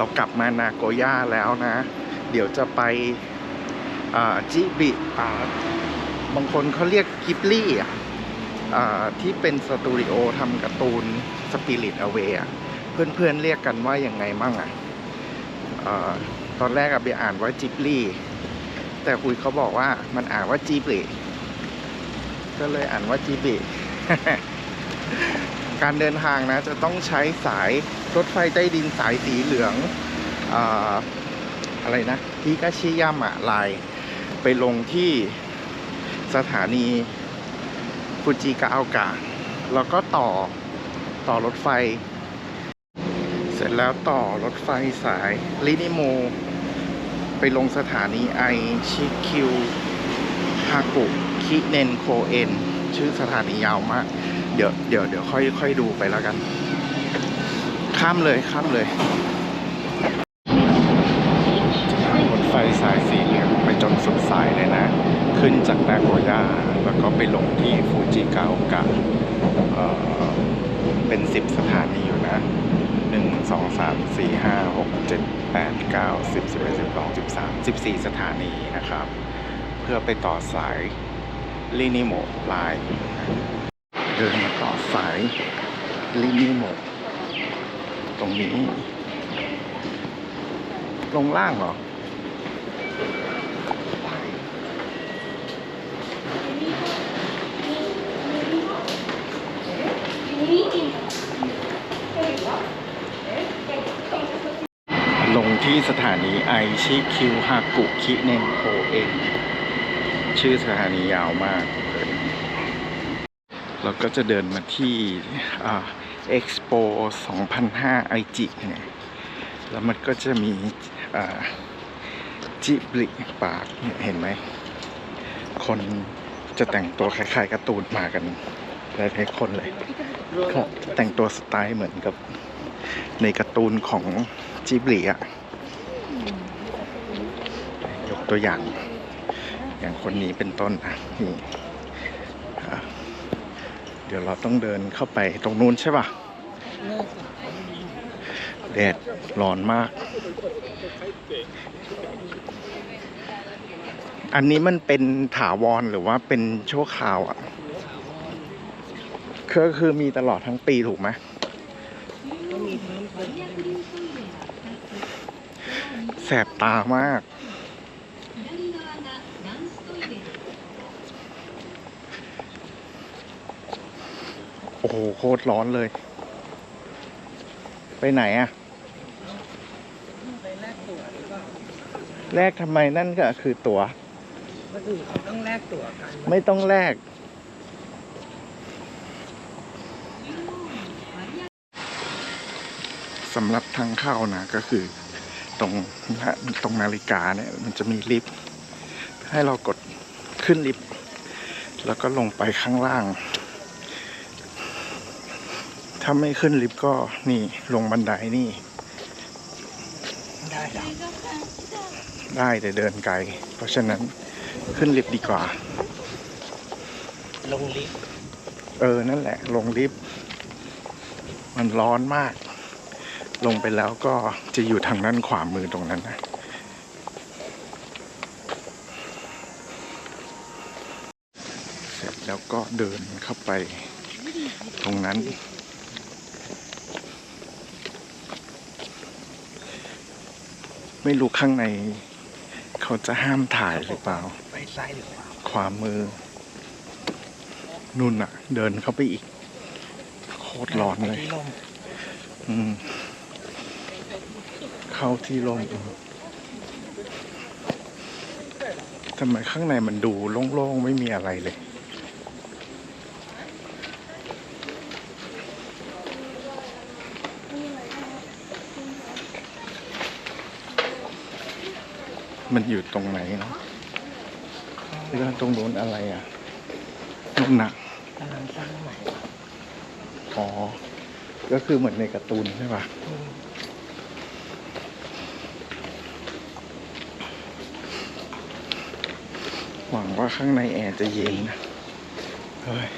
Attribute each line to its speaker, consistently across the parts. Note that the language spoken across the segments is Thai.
Speaker 1: เรากลับมานาโกย่าแล้วนะ เดี๋ยวจะไปจิบิบางคนเขาเรียกกิบลี่อะที่เป็นสตูดิโอทำการ์ตูนสปิริตอเวอะเพื่อนๆเรียกกันว่าอยังไงมั่งอะตอนแรกอะไปอ่านว่าจิบลี่ แต่คุยเขาบอกว่ามันอ่านว่าจิบลีก็เลยอ่านว่าจิบลี การเดินทางนะ จะต้องใช้สายรถไฟใต้ดินสายสีเหลืองออะไรนะฮิกาชิยามะไลน์ไปลงที่สถานีฟูจิกาโอกะแล้วก็ต่อต่อรถไฟ เสร็จแล้วต่อรถไฟสายลินิโม ไปลงสถานีไอชิคิวฮากุคิเนนโคเอ็นชื่อสถานียาวมาก ดี๋ยวเดี๋ยวเดี๋ยวค่อยค่อยดูไปแล้วกัน ข้ามเลยข้ามเลยรถไฟสายสีเหลืองไปจนสุดสายเลยนะ ขึ้นจากนาโกย่าแล้วก็ไปลงที่ฟูจิกาโอกะเอ่อเป็นสิบสถานีอยู่นะหนึ่งสองสามสี่ห้าหกเจ็ดแปดเก้าสิบสิบเอ็ดสิบสองสิบสามสิบสี่สถานีนะครับ เพื่อไปต่อสายลินิโมไลน์ เดินมาต่อสายลินิโมตรงนี้ ลงล่างเหรอลงที่สถานีไอชิคิวฮากุคิเนนโคเอ็นชื่อสถานียาวมาก เราก็จะเดินมาที่เอ็กซ์โป2005ไอจิเนี่ยแล้วมันก็จะมีจิบลิปาร์คเนี่ยเห็นไหม คนจะแต่งตัวคล้ายๆการ์ตูนมากันหลายๆคนเลยแต่งตัวสไตล์เหมือนกับในการ์ตูนของจิบลีอะยกตัวอย่าง อย่างคนนี้เป็นต้นอะนี่ เดี๋ยวเราต้องเดินเข้าไปตรงนู้นใช่ป่ะแดดร้อนมาก อันนี้มันเป็นถาวรหรือว่าเป็นชั่วคราวอะก็คือมีตลอดทั้งปีถูกไหมแสบตามาก โอ้โหโคตรร้อนเลย ไปไหนอะแลกทำไมนั่นก็คือตัว๋ว
Speaker 2: คนอื่นเขาต้องแลกตั๋วกัน
Speaker 1: ไม่ต้องแลกสำหรับทางเข้านะก็คือ ตรงตรงนาฬิกาเนี่ยมันจะมีลิฟต์ให้เรากดขึ้นลิฟต์แล้วก็ลงไปข้างล่าง ถ้าไม่ขึ้นลิฟต์ก็นี่ลงบันไดนี่
Speaker 2: ได้ด
Speaker 1: ได้แต่เดินไกล เพราะฉะนั้นขึ้นลิฟต์ดีกว่า
Speaker 2: ลงลิฟต์
Speaker 1: เออ นั่นแหละ ลงลิฟต์มันร้อนมาก ลงไปแล้วก็จะอยู่ทางด้านขวามือตรงนั้นนะเสร็จแล้วก็เดินเข้าไปตรงนั้น ไม่รู้ข้างใน เขาจะห้ามถ่ายหรือเปล่า
Speaker 2: ไปซ้ายหรือขวา
Speaker 1: ขวามือ นุ่นอะเดินเข้าไปอีก โคตรร้อนเลย
Speaker 2: ไปที่ลม
Speaker 1: อืม เข้าที่ลมทำไมข้างในมันดูโล่งๆ ไม่มีอะไรเลย มันอยู่ตรงไหนเนาะแล้วตรงนู้นอะไรอะนู่นน่ะ
Speaker 2: กำลังสร้างใหม่
Speaker 1: อ๋อ ก็คือเหมือนในการ์ตูนใช่ปะหวังว่าข้างในแอร์จะเย็นนะ เฮ้ย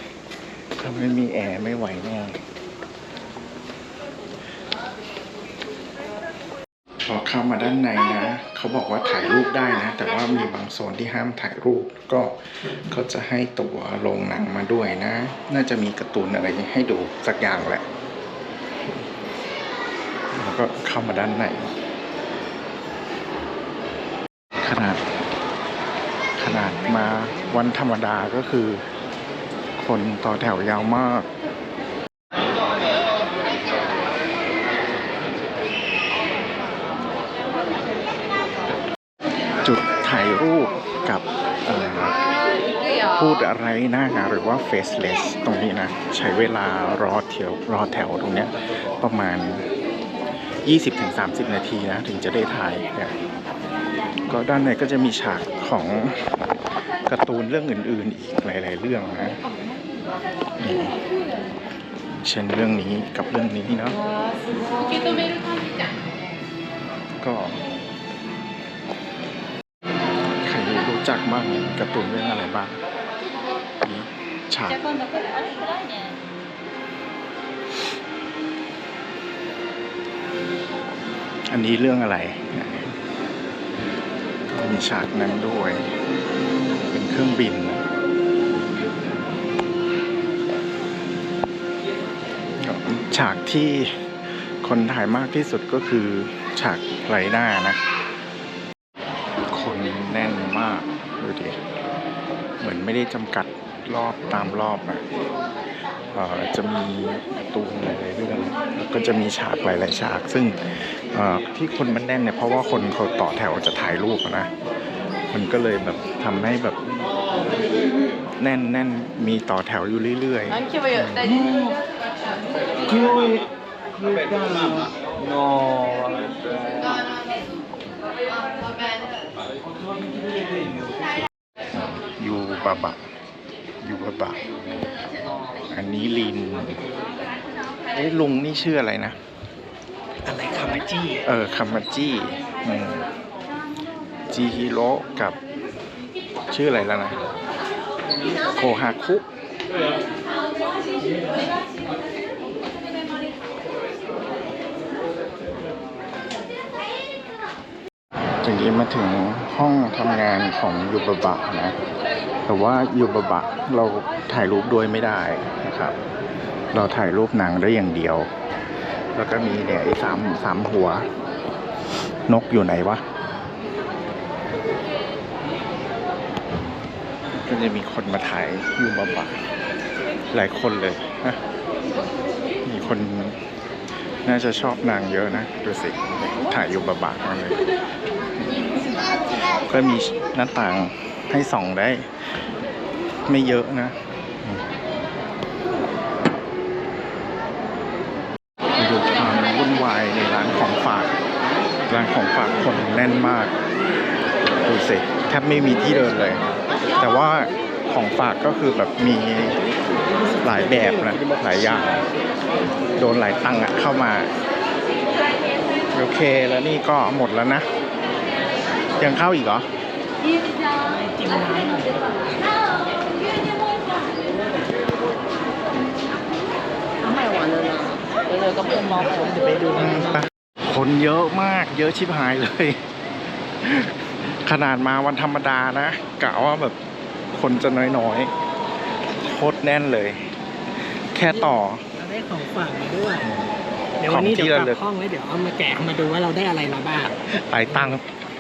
Speaker 1: ถ้าไม่มีแอร์ไม่ไหวแน่ พอเข้ามาด้านในนะเขาบอกว่าถ่ายรูปได้นะ แต่ว่ามีบางโซนที่ห้ามถ่ายรูปก็เขาจะให้ตัวโรงหนังมาด้วยนะ น่าจะมีการ์ตูนอะไรให้ดูสักอย่างแหละแล้วก็เข้ามาด้านในขนาด ขนาดมาวันธรรมดาก็คือ คนต่อแถวยาวมาก จุด ถ่ายรูปกับเอ่อพูดอะไรหน้างานหรือว่า faceless ตรงนี้นะ ใช้เวลารอแถวรอแถวตรงเนี้ยประมาณ 20-30 นาทีนะ ถึงจะได้ถ่ายเนี่ยก็ด้านในก็จะมีฉากของการ์ตูนเรื่องอื่น ๆ อีกหลาย ๆ เรื่องนะนี่เช่นเรื่องนี้กับเรื่องนี้เนาะก็ จักบ้างการ์ตูนเรื่องอะไรบ้างมีฉากอันนี้เรื่องอะไร มีฉากนั้นด้วย เป็นเครื่องบิน ฉากที่คนถ่ายมากที่สุดก็คือฉากไรหน้านะ ไม่ได้จำกัดรอบตามรอบอะจะมีตูมหลายเรื่องแล้วก็จะมีฉากหลายๆฉาก ซึ่งที่คนมันแน่นเนี่ยเพราะว่าคนเขาต่อแถวจะถ่ายรูปนะ มันก็เลยแบบทำให้แบบแน่นแน่นมีต่อแถวอยู่เรื่อย
Speaker 3: ๆนั่นคิดว่า
Speaker 1: เยอะแต่คิวเยอะนอ บาบะยูบาบะอันนี้ลินเอ๊ะลุงนี่ชื่ออะไรนะ
Speaker 2: อะไรคามาจี้
Speaker 1: เออคามาจิอืมจีฮิโร่กับชื่ออะไรแล้วนะโคฮาคุทีนี้มาถึงห้องทำงานของยูบะบะนะ แต่ว่ายูบะบะเราถ่ายรูปด้วยไม่ได้นะครับ เราถ่ายรูปหนังได้อย่างเดียว แล้วก็มีเนี่ยไอ้สามสามหัว นกอยู่ไหนวะก็จะมีคนมาถ่ายยูบะบะหลายคนเลยนะมีคนน่าจะชอบนางเยอะนะดูสิถ่ายยูบะบะมาเลยก็มีหน้าต่าง ให้ส่องได้ ไม่เยอะนะดูความวุ่นวายในร้านของฝาก ร้านของฝากคนแน่นมาก ดูสิแทบไม่มีที่เดินเลย แต่ว่าของฝากก็คือแบบมีหลายแบบนะหลายอย่าง โดนหลายตังค์อะเข้ามา โอเคแล้วนี่ก็หมดแล้วนะ ยังเข้าอีกเหรอ
Speaker 2: จิ้มน้ำหน่อยไม่หวานเลยนะเลยก็เพิ่มมองผมจะไปดู
Speaker 1: อืมไปคนเยอะมาก เยอะชิบหายเลย ขนาดมาวันธรรมดานะกะว่าแบบคนจะน้อยๆโคตรแน่นเลย แค่ต่อ
Speaker 2: เราได้ของฝากมาด้วยเดี๋ยววันนี้
Speaker 1: ของที่
Speaker 2: เดี๋ยวก
Speaker 1: ระลึ
Speaker 2: ลั
Speaker 1: ก
Speaker 2: บห้องแล้วเดี๋ยวเอามาแกะมาดูว่าเราได้อะไรมาบ้าง
Speaker 1: หลายตังค์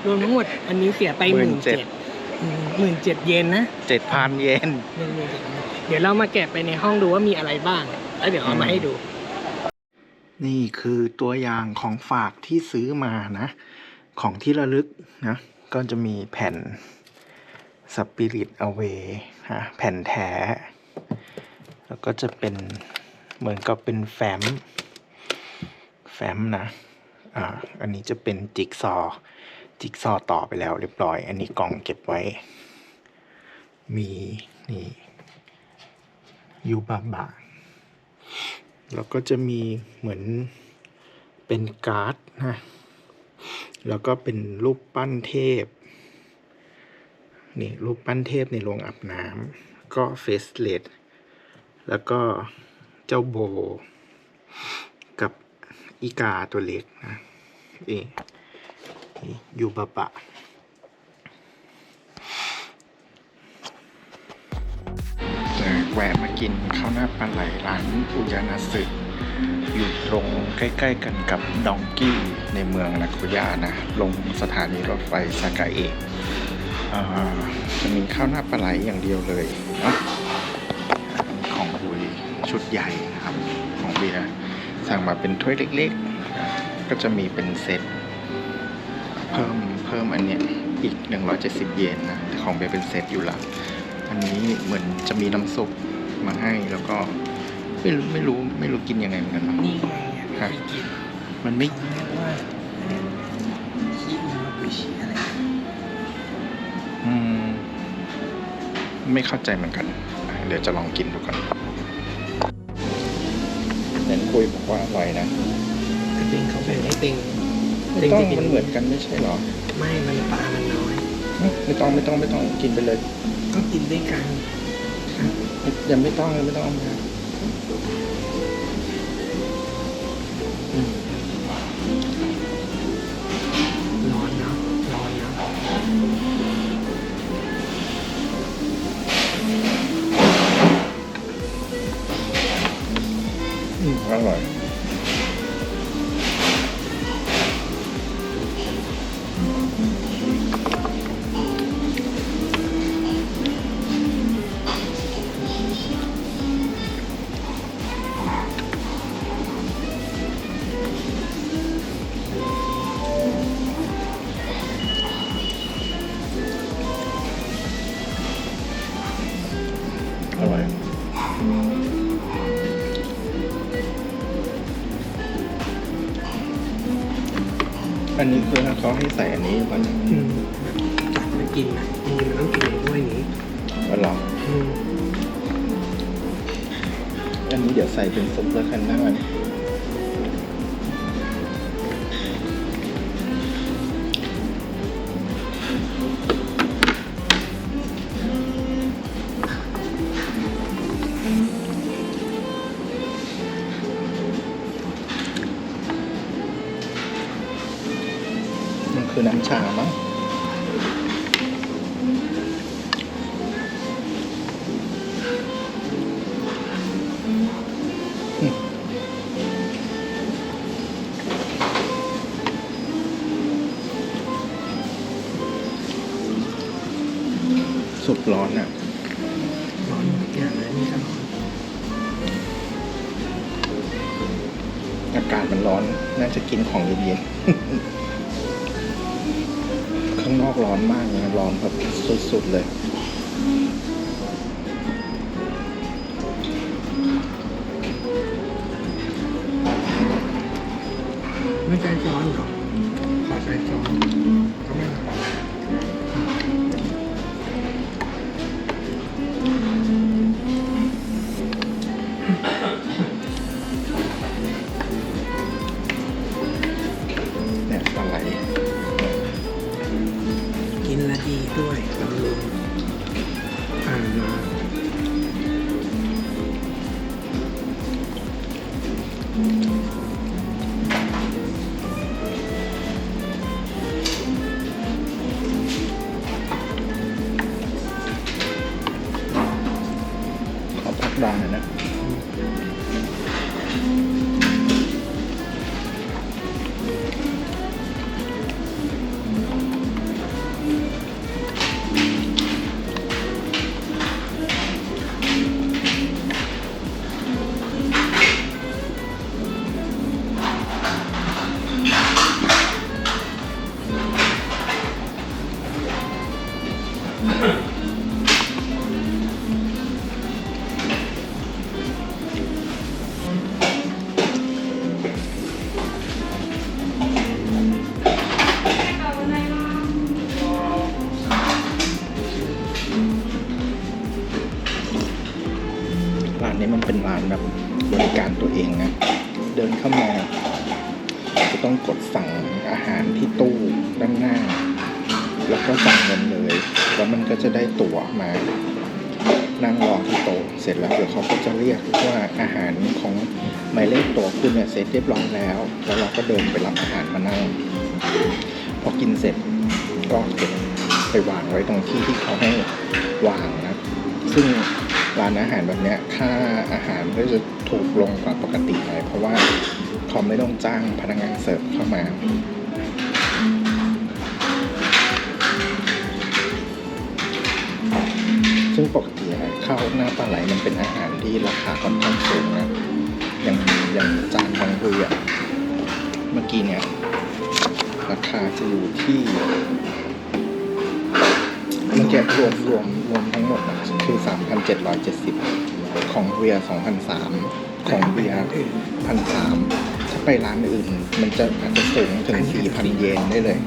Speaker 2: รวมทั้งหมดอันนี้เสียไปหมื่นเจ็ด
Speaker 1: 17,000
Speaker 2: หมื่นเจ็ดเยนนะ
Speaker 1: เจ็ดพันเยน
Speaker 2: หนึ่งหมื่นเจ็ดเดี๋ยวเรามาแกะไปในห้องดูว่ามีอะไรบ้าง แล้วเดี๋ยวเอามาให้ดู
Speaker 1: นี่คือตัวอย่างของฝากที่ซื้อมานะ ของที่ระลึกนะ ก็จะมีแผ่น Spirit Away ฮะแผ่นแท้ แล้วก็จะเป็นเหมือนกับเป็นแฟ้ม แฟ้มนะ อ่า อันนี้จะเป็นจิ๊กซอว์ จิ๊กซอว์ต่อไปแล้วเรียบร้อย อันนี้กล่องเก็บไว้ มีนี่ยูบาบะแล้วก็จะมีเหมือนเป็นการ์ดนะ แล้วก็เป็นรูปปั้นเทพ นี่ รูปปั้นเทพในโรงอาบน้ำ ก็เฟสเลดแล้วก็เจ้าโบ กับอีกาตัวเล็กนะนี่ ยูบะบะแวะมากินข้าวหน้าปลาไหลร้านอุยานาสึอยู่ตรงใกล้ ๆ กันกับดองกี้ในเมืองนาโกย่านะ ลงสถานีรถไฟซากาเอะจะมีข้าวหน้าปลาไหลอย่างเดียวเลยนะของบุยชุดใหญ่นะครับ ของเบียร์สั่งมาเป็นถ้วยเล็ก ๆ ก็จะมีเป็นเซต เพิ่มเพิ่มอันเนี้ยอีก 170 เยนนะแต่ของเบียร์เป็นเซตอยู่ละอันนี้เหมือนจะมีน้ำซุปมาให้แล้วก็ไม่รู้ไม่รู้ไม่รู้กินยังไงเหมือนกันเนาะ
Speaker 2: นี่ไง
Speaker 1: ฮะ
Speaker 2: ไปกิน
Speaker 1: มันไม่
Speaker 2: เขาเรียกว่าชิมาบุชิอะไร
Speaker 1: อืมไม่เข้าใจเหมือนกันอะเดี๋ยวจะลองกินดูก่อนเห็นคุยบอกว่าอร่อยนะ
Speaker 2: ไอติงเขาเป็นไอติง
Speaker 1: ไม่ต้องมันเหมือนกันไม่ใช่เหรอ
Speaker 2: ไม่มันปลามันน้อย
Speaker 1: ไม่ต้องไม่ต้องไม่ต้องกินไปเลย
Speaker 2: ก็กินด้วยกัน
Speaker 1: ยังไม่ต้องยังไม่ต้องเอามาอืม
Speaker 2: ร้อนเนาะร้อนเนาะ
Speaker 1: อืมอร่อย อันนี้คือเขาให้ใส่อันนี้มัน
Speaker 2: อืมตักมากินนะจริงๆมันต้องกินในถ้วยนี้
Speaker 1: มันหรอ
Speaker 2: อืม
Speaker 1: อันนี้เดี๋ยวใส่เป็นซุปแล้วกันนะมันมัน คือน้ำชามั้งสุกร้อนอะ
Speaker 2: ร้อนทุกอย่างเลยนี่ก็ร้อน
Speaker 1: อากาศมันร้อน น่าจะกินของเย็นๆ ข้างนอกร้อนมากเลยร้อนแบบสุดๆเลย
Speaker 2: ก็
Speaker 1: สั่งเงินเลยแล้วมันก็จะได้ตั๋วมา นั่งรอที่โต๊ะเสร็จแล้วเดี๋ยวเขาก็จะเรียกว่าอาหารของหมายเลขตั๋วคุณเนี่ยเสร็จเรียบร้อยแล้ว แล้วเราก็เดินไปรับอาหารมานั่ง พอกินเสร็จก็เก็บไปวางไว้ตรงที่ที่เขาให้วางนะ ซึ่งร้านอาหารแบบเนี้ยค่าอาหารก็จะถูกลงกว่าปกติหน่อยเพราะว่าเขาไม่ต้องจ้างพนักงานเสิร์ฟเข้ามา ซึ่งปกติข้าวหน้าปลาไหลมันเป็นอาหารที่ราคาค่อนข้างสูงนะอย่างอย่างจานของคุยอะเมื่อกี้เนี่ยราคาจะอยู่ที่เมื่อกี้รวมรวมรวมทั้งหมดอะคือ3,770ของเวีย2,003ของเบียร์1,003ถ้าไปร้านอื่น มันจะอาจจะสูงถึง4,000เยนได้เลย